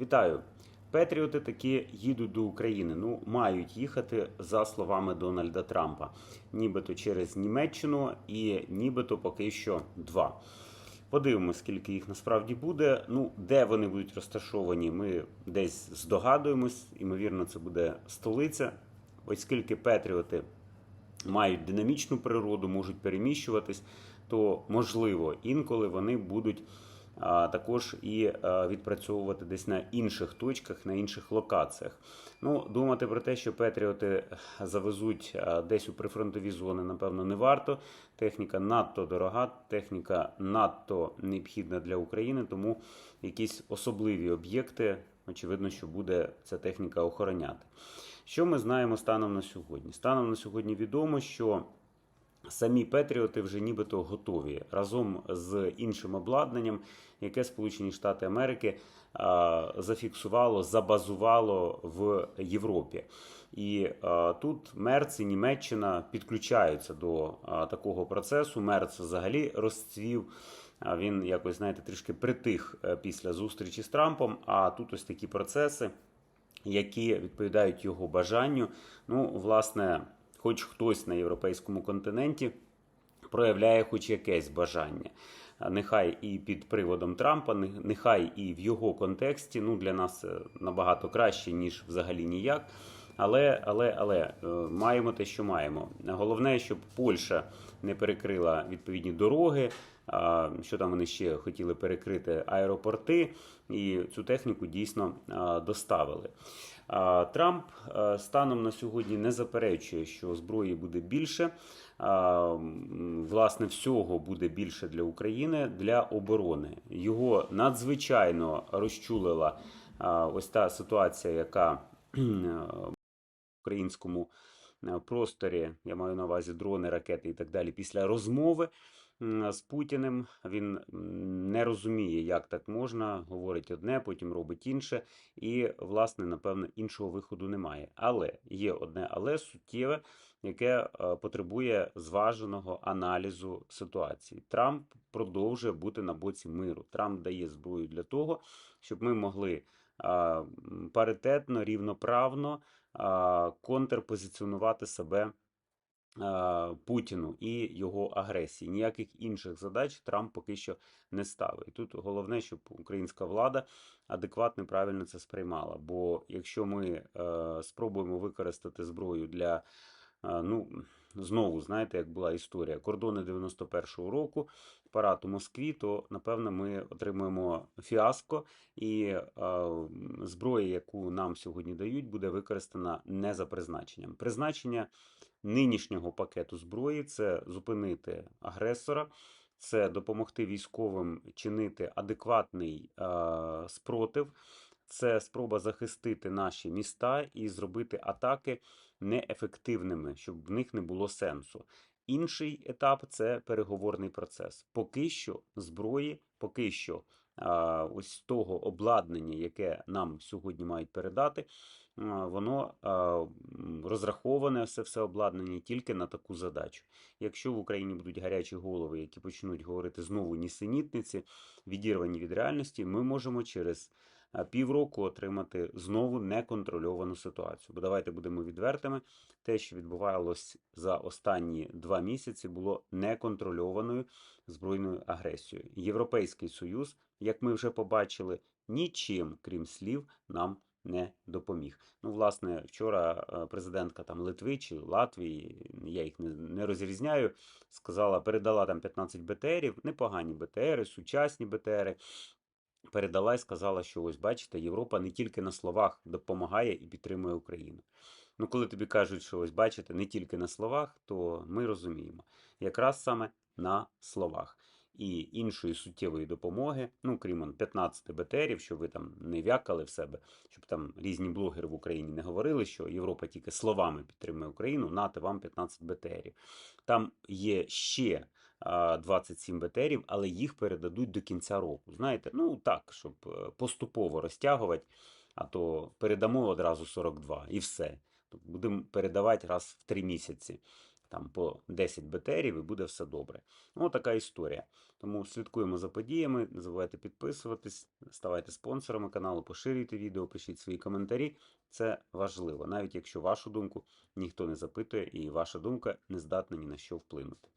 Вітаю! Петріоти таки їдуть до України. Ну, мають їхати за словами Дональда Трампа, нібито через Німеччину і нібито поки що два. Подивимося, скільки їх насправді буде. Ну, де вони будуть розташовані, ми десь здогадуємось. Імовірно, це буде столиця. Оскільки Петріоти мають динамічну природу, можуть переміщуватись, то можливо інколи вони будуть а, також і відпрацьовувати десь на інших точках, на інших локаціях. Ну, думати про те, що Петріоти завезуть десь у прифронтові зони, напевно, не варто. Техніка надто дорога, техніка надто необхідна для України, тому якісь особливі об'єкти, очевидно, що буде ця техніка охороняти. Що ми знаємо станом на сьогодні? Станом на сьогодні відомо, що самі Петріоти вже нібито готові разом з іншим обладнанням, яке Сполучені Штати Америки зафіксувало, забазувало в Європі. І тут Мерц і Німеччина підключаються до такого процесу. Мерц взагалі розцвів. Він якось, знаєте, трішки притих е, після зустрічі з Трампом. А тут ось такі процеси які відповідають його бажанню. Ну, власне, хоч хтось на європейському континенті проявляє хоч якесь бажання. Нехай і під приводом Трампа, не- нехай і в його контексті. Ну, для нас набагато краще, ніж взагалі ніяк. Але, але, але е, маємо те, що маємо. Головне, щоб Польща не перекрила відповідні дороги. Що там вони ще хотіли перекрити аеропорти, і цю техніку дійсно доставили. Трамп станом на сьогодні не заперечує, що зброї буде більше. Власне, всього буде більше для України для оборони. Його надзвичайно розчулила ось та ситуація, яка в українському просторі, я маю на увазі дрони, ракети і так далі, після розмови з Путіним. Він не розуміє, як так можна, говорить одне, потім робить інше. І, власне, напевно, іншого виходу немає. Але є одне але суттєве, яке е, потребує зваженого аналізу ситуації. Трамп продовжує бути на боці миру. Трамп дає зброю для того, щоб ми могли паритетно, рівноправно контрпозиціонувати себе Путіну і його агресії. Ніяких інших задач Трамп поки що не ставить. Тут головне, щоб українська влада адекватно і правильно це сприймала. Бо якщо ми е, спробуємо використати зброю для ну, знову знаєте, як була історія кордони 91-го року, парад у Москві, то напевно ми отримуємо фіаско, і зброя, яку нам сьогодні дають, буде використана не за призначенням. Призначення нинішнього пакету зброї це зупинити агресора. Це допомогти військовим чинити адекватний е, спротив, це спроба захистити наші міста і зробити атаки неефективними, щоб в них не було сенсу. Інший етап це переговорний процес. Поки що зброї, поки що ось того обладнання, яке нам сьогодні мають передати, воно розраховане все все обладнання тільки на таку задачу. Якщо в Україні будуть гарячі голови, які почнуть говорити знову нісенітниці, відірвані від реальності, ми можемо через півроку отримати знову неконтрольовану ситуацію. Бо давайте будемо відвертими. Те, що відбувалось за останні два місяці, було неконтрольованою збройною агресією. Європейський союз, як ми вже побачили, нічим, крім слів, нам не допоміг. Ну, власне, вчора е, президентка там Литви чи Латвії, я їх не, не розрізняю, сказала, передала там 15 БТРів, непогані БТРи, сучасні БТРи. Передала і сказала, що ось бачите, Європа не тільки на словах допомагає і підтримує Україну. Ну, коли тобі кажуть, що ось бачите, не тільки на словах, то ми розуміємо, якраз саме на словах. І іншої суттєвої допомоги, ну крім 15 БТРів, щоб ви там не вякали в себе, щоб там різні блогери в Україні не говорили, що Європа тільки словами підтримує Україну, нате вам 15 БТРів. Там є ще 27 БТРів, але їх передадуть до кінця року. Знаєте, ну так, щоб е, поступово розтягувати, а то передамо одразу 42 і все. Тобто Будемо передавати раз в три місяці. там по 10 БТРів і буде все добре. Ну, така історія. Тому слідкуємо за подіями, не забувайте підписуватись, ставайте спонсорами каналу, поширюйте відео, пишіть свої коментарі. Це важливо, навіть якщо вашу думку ніхто не запитує і ваша думка не здатна ні на що вплинути.